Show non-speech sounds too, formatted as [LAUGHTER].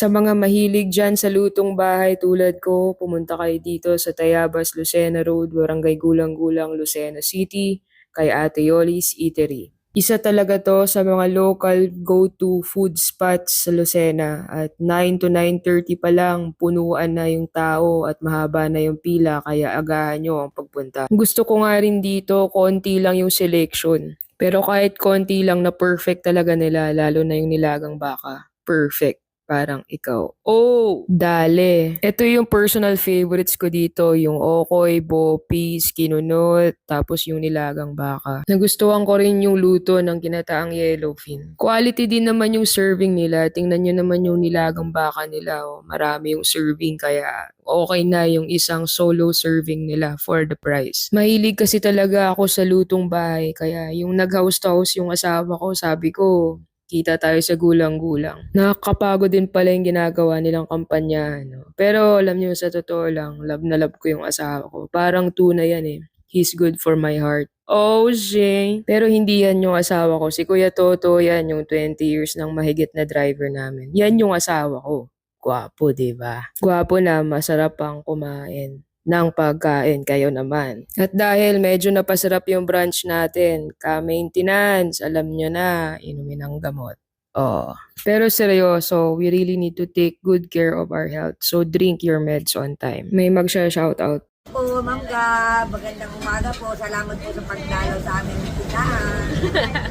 Sa mga mahilig dyan sa lutong bahay tulad ko, pumunta kayo dito sa Tayabas, Lucena Road, Barangay Gulang-Gulang, Lucena City, kay Ate Yoli's Eatery. Isa talaga to sa mga local go-to food spots sa Lucena at 9 to 9.30 pa lang punuan na yung tao at mahaba na yung pila kaya agahan nyo ang pagpunta. Gusto ko nga rin dito, konti lang yung selection. Pero kahit konti lang na perfect talaga nila, lalo na yung nilagang baka. Perfect. Parang ikaw. Oh, dale. Ito yung personal favorites ko dito. Yung okoy, bopis, kinunot, tapos yung nilagang baka. Nagustuhan ko rin yung luto ng kinataang yellowfin. Quality din naman yung serving nila. Tingnan nyo naman yung nilagang baka nila. Oh. Marami yung serving kaya okay na yung isang solo serving nila for the price. Mahilig kasi talaga ako sa lutong bahay. Kaya yung nag-house to house yung asawa ko, sabi ko, kita tayo sa gulang-gulang. Nakakapagod din pala yung ginagawa nilang kampanya. No? Pero alam niyo, sa totoo lang, love na love ko yung asawa ko. Parang tuna yan eh. He's good for my heart. Oh, Jay. Pero hindi yan yung asawa ko. Si Kuya Toto yan, yung 20 years ng mahigit na driver namin. Yan yung asawa ko. Gwapo, ba? Gwapo na, masarap ang kumain ng pagkain kayo naman. At dahil medyo napasarap yung brunch natin, ka-maintenance, alam nyo na, inumin ang gamot. Oh. Pero seryoso, we really need to take good care of our health. So drink your meds on time. May magsha-shoutout. po, Ma'am Gab. Magandang umaga po. Salamat po sa pagdalaw sa aming tindahan. [LAUGHS]